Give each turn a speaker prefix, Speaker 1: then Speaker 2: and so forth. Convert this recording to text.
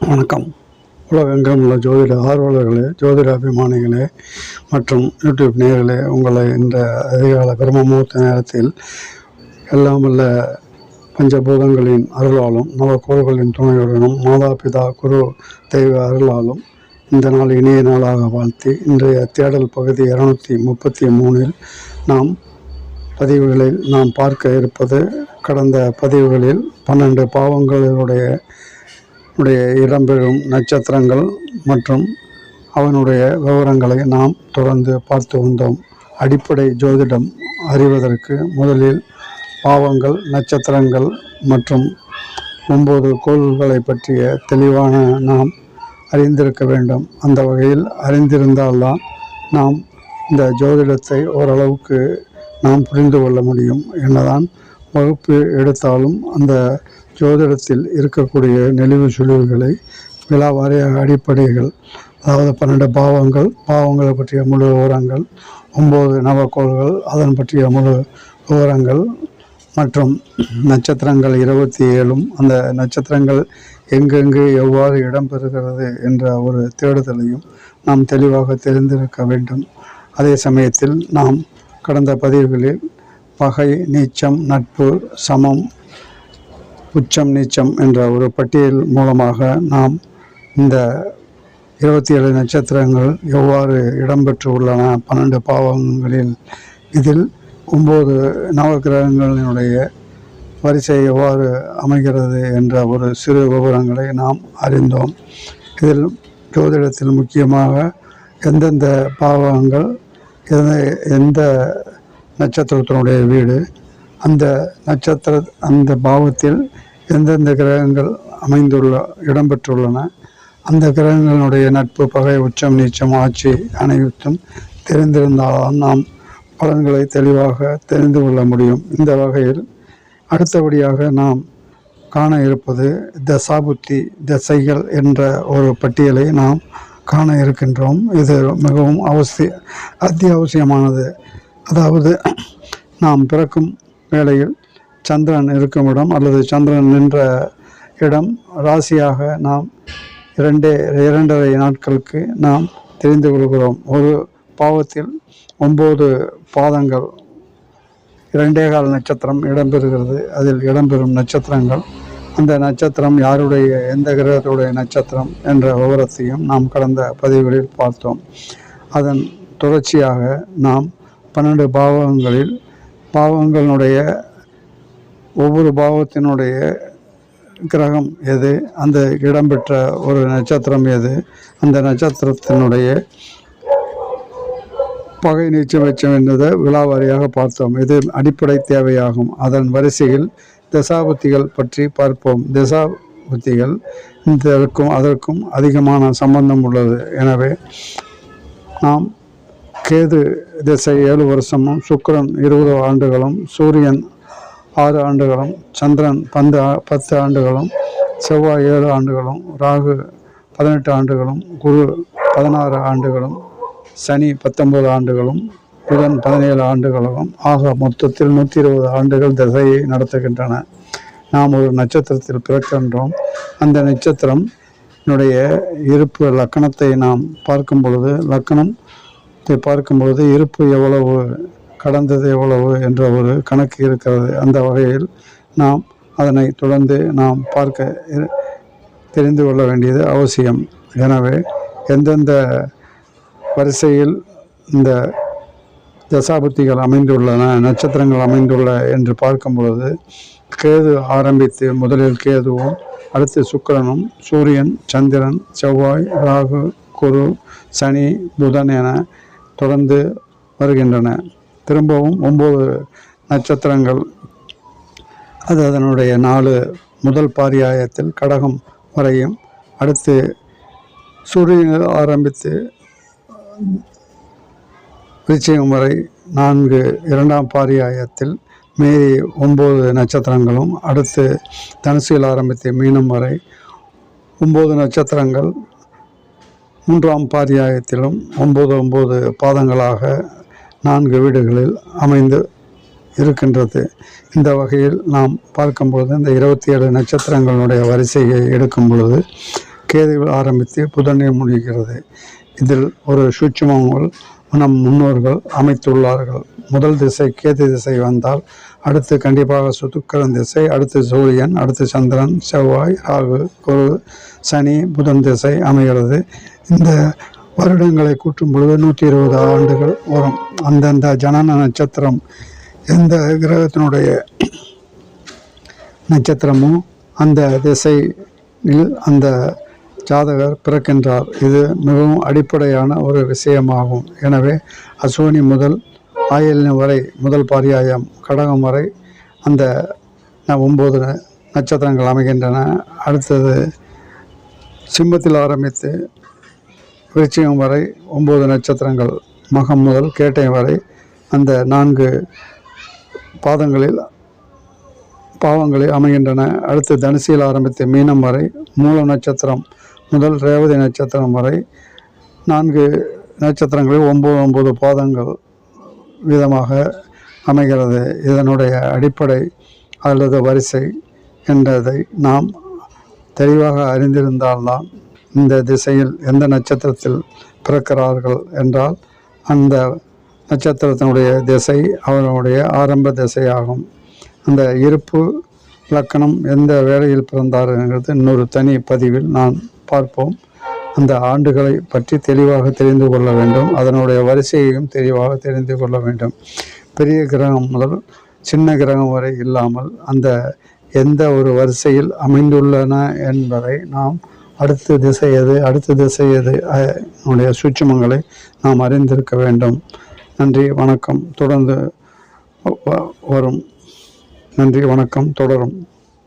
Speaker 1: வணக்கம். உலகெங்கும் உள்ள ஜோதிட ஆர்வலர்களே ஜோதிட அபிமானிகளே மற்றும் யூடியூப் நேயர்களே உங்களை இந்த அதிகால பிரம்ம முகூர்த்த நேரத்தில் எல்லாம் உள்ள பஞ்சபூதங்களின் அருளாலும் நவக்கோள்களின் துணையுடனும் மாதா பிதா குரு தெய்வ அருளாலும் இந்த நாள் இனிய நாளாக வாழ்த்தி இன்றைய தேடல் பகுதி இரநூத்தி முப்பத்தி மூணில் நாம் பதிவுகளில் நாம் பார்க்க இருப்பது கடந்த பதிவுகளில் பன்னெண்டு பாவங்களுடைய உடைய இடம்பெறும் நட்சத்திரங்கள் மற்றும் அவனுடைய விவரங்களை நாம் தொடர்ந்து பார்த்து வந்தோம். அடிப்படை ஜோதிடம் அறிவதற்கு முதலில் பாவங்கள் நட்சத்திரங்கள் மற்றும் ஒன்பது கோள்களை பற்றிய தெளிவான நாம் அறிந்திருக்க வேண்டும். அந்த வகையில் அறிந்திருந்தால்தான் நாம் இந்த ஜோதிடத்தை ஓரளவுக்கு நாம் புரிந்து கொள்ள முடியும். என்னதான் வகுப்பு எடுத்தாலும் அந்த ஜோதிடத்தில் இருக்கக்கூடிய நெளிவு சுழிவுகளை விழாவாரியாக அடிப்படைகள் அதாவது பன்னெண்டு பாவங்கள் பாவங்களை பற்றிய முழு விவரங்கள் ஒம்பது நவக்கோள்கள் அதன் பற்றிய முழு விவரங்கள் மற்றும் நட்சத்திரங்கள் இருபத்தி ஏழும் அந்த நட்சத்திரங்கள் எங்கெங்கு எவ்வாறு இடம்பெறுகிறது என்ற ஒரு தேடுதலையும் நாம் தெளிவாக தெரிந்திருக்க வேண்டும். அதே சமயத்தில் நாம் கடந்த பதிவுகளில் பகை நீச்சம் நட்பு சமம் உச்சம் நீச்சம் என்ற ஒரு பட்டியல் மூலமாக நாம் இந்த இருபத்தி ஏழு நட்சத்திரங்கள் எவ்வாறு இடம்பெற்று உள்ளன? பன்னெண்டு பாவங்களில் இதில் ஒம்பது நவகிரகங்களினுடைய வரிசை எவ்வாறு அமைகிறது என்ற ஒரு சிறு விவரங்களை நாம் அறிந்தோம். இதில் ஜோதிடத்தில் முக்கியமாக எந்தெந்த பாவங்கள் எந்த எந்த நட்சத்திரத்தினுடைய வீடு அந்த நட்சத்திர அந்த பாவத்தில் எந்தெந்த கிரகங்கள் அமைந்துள்ள இடம்பெற்றுள்ளன அந்த கிரகங்களுடைய நட்பு பகை உச்சம் நீச்சம் ஆட்சி அனைத்தும் தெரிந்திருந்தால்தான் நாம் பலன்களை தெளிவாக தெரிந்து கொள்ள முடியும். இந்த வகையில் அடுத்தபடியாக நாம் காண இருப்பது தசாபுத்தி தசைகள் என்ற ஒரு பட்டியலை நாம் காண இருக்கின்றோம். இது மிகவும் அவசிய அத்தியாவசியமானது. அதாவது நாம் பிறக்கும் வேளையில் சந்திரன் இருக்கும் இடம் அல்லது சந்திரன் நின்ற இடம் ராசியாக நாம் இரண்டே இரண்டரை நாட்களுக்கு நாம் தெரிந்து கொள்கிறோம். ஒரு பாவத்தில் ஒம்பது பாதங்கள் இரண்டே கால் நட்சத்திரம் இடம்பெறுகிறது. அதில் இடம்பெறும் நட்சத்திரங்கள். அந்த நட்சத்திரம் யாருடைய எந்த கிரகத்துடைய நட்சத்திரம் என்ற விவரத்தையும் நாம் கடந்த பதிவுகளில் பார்த்தோம். அதன் தொடர்ச்சியாக நாம் பன்னெண்டு பாவங்களில் பாவங்களுடைய ஒவ்வொரு பாவத்தினுடைய கிரகம் எது? அந்த இடம்பெற்ற ஒரு நட்சத்திரம் எது? அந்த நட்சத்திரத்தினுடைய பகை நீச்சம் வெச்சம் என்பதை விழாவாரியாக பார்த்தோம். இது அடிப்படை தேவையாகும். அதன் வரிசையில் தசாபுத்திகள் பற்றி பார்ப்போம். தசாபுத்திகள் இதற்கும் அதற்கும் அதிகமான சம்பந்தம் உள்ளது. எனவே நாம் கேது திசை ஏழு வருஷமும் சுக்கரன் இருபது ஆண்டுகளும் சூரியன் ஆறு ஆண்டுகளும் சந்திரன் பந்து பத்து ஆண்டுகளும் செவ்வாய் ஏழு ஆண்டுகளும் ராகு பதினெட்டு ஆண்டுகளும் குரு பதினாறு ஆண்டுகளும் சனி பத்தொன்பது ஆண்டுகளும் புதன் பதினேழு ஆண்டுகளும். ஆக மொத்தத்தில் நூற்றி இருபது ஆண்டுகள் திசையை நடத்துகின்றன. நாம் ஒரு நட்சத்திரத்தில் பிறக்கின்றோம். அந்த நட்சத்திரம் இருப்பு லக்கணத்தை நாம் பார்க்கும் பொழுது லக்கணம் பார்க்கும்போது இருப்பு எவ்வளவு கடந்தது எவ்வளவு என்ற ஒரு கணக்கு இருக்கிறது. அந்த வகையில் நாம் அதனை தொடர்ந்து நாம் பார்க்க தெரிந்து கொள்ள வேண்டியது அவசியம். எனவே எந்தெந்த வரிசையில் இந்த தசாபுத்திகள் அமைந்துள்ளன நட்சத்திரங்கள் அமைந்துள்ள என்று பார்க்கும் பொழுது கேது ஆரம்பித்து முதலில் கேதுவும் அடுத்து சுக்கிரனும் சூரியன் சந்திரன் செவ்வாய் ராகு குரு சனி புதன் என தொடர்ந்து வருகின்றன. திரும்பவும் ஒம்பது நட்சத்திரங்கள். அது அதனுடைய நாலு முதல் பாரியாயத்தில் கடகம் வரையும் அடுத்து சூரியனில் ஆரம்பித்து விருச்சிகம் வரை நான்கு இரண்டாம் பாரியாயத்தில் மீதி ஒம்பது நட்சத்திரங்களும் அடுத்து தனுசில் ஆரம்பித்து மீனம் வரை ஒம்பது நட்சத்திரங்கள் மூன்றாம் பாரியாயத்திலும் ஒம்பது ஒம்பது பாதங்களாக நான்கு வீடுகளில் அமைந்து இருக்கின்றது. இந்த வகையில் நாம் பார்க்கும்போது இந்த இருபத்தி ஏழு நட்சத்திரங்களுடைய வரிசையை எடுக்கும் பொழுது கேதுவில் ஆரம்பித்து புதனை முடிகிறது இதில் ஒரு சூட்சமங்கள் நம் முன்னோர்கள் அமைத்துள்ளார்கள். முதல் திசை கேது திசை வந்தால் அடுத்து கண்டிப்பாக சுத்துக்கரன் திசை அடுத்து சூரியன் அடுத்து சந்திரன் செவ்வாய் ராகு குரு சனி புதன் திசை அமைகிறது. இந்த வருடங்களை கூட்டும் பொழுது நூற்றி இருபது ஆண்டுகள் வரும் அந்தந்த ஜனன நட்சத்திரம் எந்த கிரகத்தினுடைய நட்சத்திரமோ அந்த திசையில் அந்த ஜாதகர் பிறக்கின்றார். இது மிகவும் அடிப்படையான ஒரு விஷயமாகும். எனவே அஸ்வினி முதல் ஆயில்யம் வரை முதல் பாரியாயம் கடகம் வரை அந்த ஒம்பது நட்சத்திரங்கள் அமைகின்றன. அடுத்தது சிம்மத்தில் ஆரம்பித்து விருச்சிகம் வரை ஒம்பது நட்சத்திரங்கள் மகம் முதல் கேட்டை வரை அந்த நான்கு பாதங்களில் பாவங்களை அமைகின்றன. அடுத்து தனுசியில் ஆரம்பித்து மீனம் வரை மூல நட்சத்திரம் முதல் ரேவதி நட்சத்திரம் வரை நான்கு நட்சத்திரங்களில் ஒம்பது ஒம்பது பாதங்கள் விதமாக அமைகிறது. இதனுடைய அடிப்படை அல்லது வரிசை என்றதை நாம் தெளிவாக அறிந்திருந்தால்தான் இந்த திசையில் எந்த நட்சத்திரத்தில் பிறக்கிறார்கள் என்றால் அந்த நட்சத்திரத்தினுடைய திசை அவர்களுடைய ஆரம்ப திசையாகும். அந்த இருப்பு லக்கணம் எந்த வேளையில் பிறந்தார்ங்கிறது இன்னொரு தனி பதிவில் நான் பார்ப்போம். அந்த ஆண்டுகளை பற்றி தெளிவாக தெரிந்து கொள்ள வேண்டும். அதனுடைய வரிசையையும் தெளிவாக தெரிந்து கொள்ள வேண்டும். பெரிய கிரகம் முதல் சின்ன கிரகம் வரை இல்லாமல் அந்த எந்த ஒரு வரிசையில் அமைந்துள்ளன என்பதை நாம் அடுத்த திசை எது அடுத்த திசை எது அஹ், நாம் அறிந்திருக்க வேண்டும். நன்றி வணக்கம். தொடர்ந்து வரும் நன்றி வணக்கம் தொடரும்.